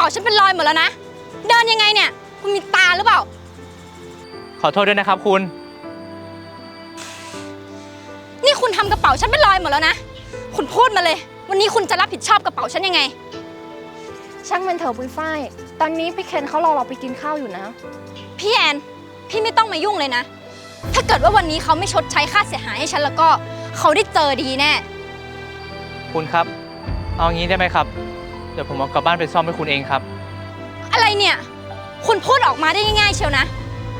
ป๋าฉันเป็นรอยหมดแล้วนะ เดินยังไงเนี่ย คุณมีตาหรือเปล่า ขอโทษด้วยนะครับคุณ นี่คุณทำกระเป๋าฉันเป็นรอยหมดแล้วนะ คุณพูดมาเลย วันนี้คุณจะรับผิดชอบกระเป๋าฉันยังไง ช่างมันเถอะปุ้ยฝ้าย ตอนนี้พี่เคนเขารอเราไปกินข้าวอยู่นะ พี่แอน พี่ไม่ต้องมายุ่งเลยนะ ถ้าเกิดว่าวันนี้เขาไม่ชดใช้ค่าเสียหายให้ฉันแล้วก็ เขาได้เจอดีแน่ คุณครับ เอางี้ได้ไหมครับ เดี๋ยวผมเอากลับบ้านไปซ่อมให้คุณเองครับ อะไรเนี่ย คุณพูดออกมาได้ง่ายๆเชียวนะ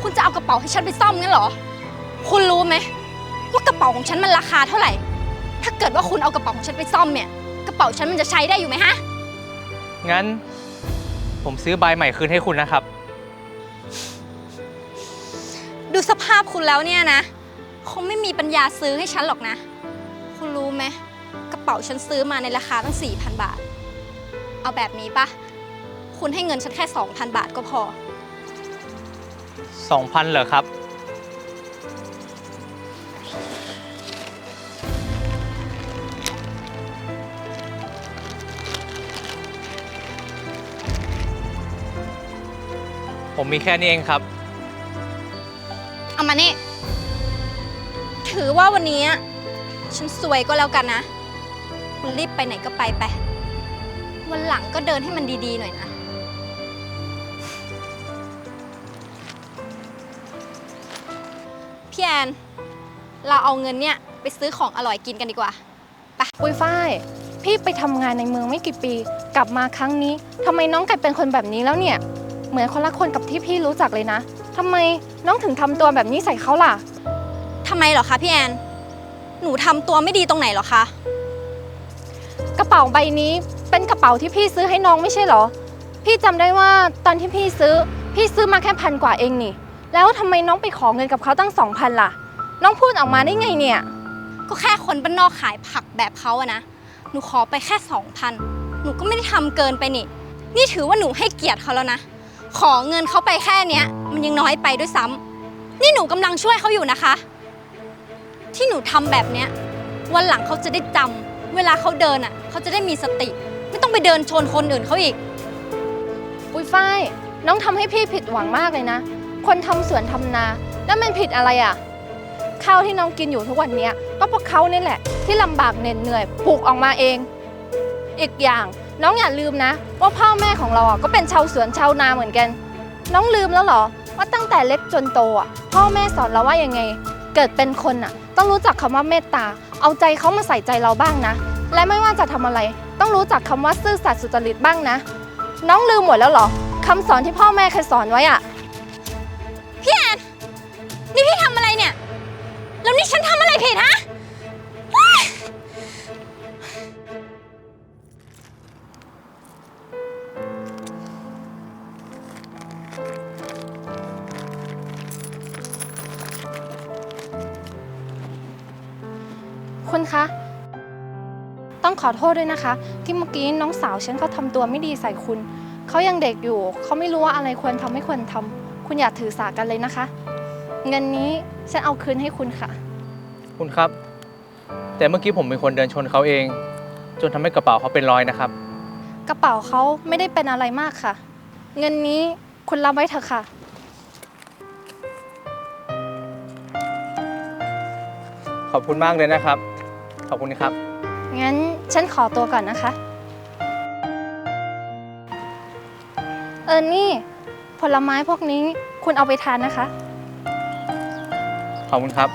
คุณจะเอากระเป๋าให้ฉันไปซ่อมงั้นเหรอ คุณรู้ไหมว่ากระเป๋าของฉันมันราคาเท่าไหร่ ถ้าเกิดว่าคุณเอากระเป๋าของฉันไปซ่อมเนี่ย กระเป๋าฉันมันจะใช้ได้อยู่ไหมฮะ งั้น ผมซื้อใบใหม่คืนให้คุณนะครับ ดูสภาพคุณแล้วเนี่ยนะ คงไม่มีปัญญาซื้อให้ฉันหรอกนะ คุณรู้ไหมกระเป๋าฉันซื้อมาในราคาตั้ง4,000 บาท เอาแบบนี้ปะคุณให้เงินฉันแค่ 2,000 บาทก็พอ 2,000เหรอครับ ผมมีแค่นี้เองครับ เอามานี่ ถือว่าวันนี้ ฉันสวยก็แล้วกันนะ คุณรีบไปไหนก็ไปไป วันหลังก็เดินให้มันดีๆหน่อยนะ พี่แอน เราเอาเงินเนี่ยไปซื้อของอร่อยกินกันดีกว่าปุ้ยฝ้าย พี่ไปทำงานในเมืองไม่กี่ปี กลับมาครั้งนี้ทำไมน้องกลายเป็นคนแบบนี้แล้วเนี่ย เหมือนคนละคนกับที่พี่รู้จักเลยนะทำไมน้องถึงทำตัวแบบนี้ใส่เขาล่ะ ทำไมเหรอคะพี่แอน หนูทำตัวไม่ดีตรงไหนเหรอคะ กระเป๋าใบนี้เป็นกระเป๋าที่พี่ซื้อให้น้องไม่ใช่เหรอ พี่จำได้ว่าตอนที่พี่ซื้อ พี่ซื้อมาแค่พันกว่าเองนี่ แล้วทำไมน้องไปขอเงินกับเขาตั้งสองพันล่ะ น้องพูดออกมาได้ไงเนี่ย ก็แค่คนบ้านนอกขายผักแบบเขาอะนะ หนูขอไปแค่สองพันหนูก็ไม่ได้ทำเกินไปนี่ นี่ถือว่าหนูให้เกียรติเขาแล้วนะ ขอเงินเขาไปแค่เนี้ย มันยังน้อยไปด้วยซ้ำนี่หนูกำลังช่วยเขาอยู่นะคะ ที่หนูทำแบบเนี้ย วันหลังเขาจะได้จำ เวลาเขาเดินอะเขาจะได้มีสติ ไม่ต้องไปเดินชนคนอื่นเขาอีก ปุ้ยฝ้ายน้องทำให้พี่ผิดหวังมากเลยนะ คนทำสวนทำนา แล้วมันผิดอะไรอะ ข้าวที่น้องกินอยู่ทุกวันเนี้ยก็เพราะเขานี่แหละ ที่ลำบากเหน็ดเหนื่อยปลูกออกมาเอง อีกอย่างน้องอย่าลืมนะ ว่าพ่อแม่ของเราอะก็เป็นชาวสวนชาวนาเหมือนกัน น้องลืมแล้วเหรอ ว่าตั้งแต่เล็กจนโตอะพ่อแม่สอนเราว่ายังไง เกิดเป็นคนอะต้องรู้จักคำว่าเมตตา เอาใจเขามาใส่ใจเราบ้างนะ และไม่ว่าจะทำอะไร ต้องรู้จักคำว่าซื่อสัตย์สุจริตบ้างนะ น้องลืมหมดแล้วเหรอคำสอนที่พ่อแม่เคยสอนไว้อะพี่แอนนี่พี่ทำ คุณคะ ต้องขอโทษด้วยนะคะ ที่เมื่อกี้น้องสาวฉันเขาทำตัวไม่ดีใส่คุณ เขายังเด็กอยู่ เขาไม่รู้ว่าอะไรควรทำไม่ควรทำคุณอย่าถือสากันเลยนะคะ เงินนี้ฉันเอาคืนให้คุณค่ะ คุณครับ แต่เมื่อกี้ผมเป็นคนเดินชนเขาเอง จนทำให้กระเป๋าเขาเป็นรอยนะครับ กระเป๋าเขาไม่ได้เป็นอะไรมากค่ะ เงินนี้คุณรับไว้เถอะค่ะ ขอบคุณมากเลยนะครับ ขอบคุณครับ งั้นฉันขอตัวก่อนนะคะ เออนี่ ผลไม้พวกนี้คุณเอาไปทานนะคะ ขอบคุณครับ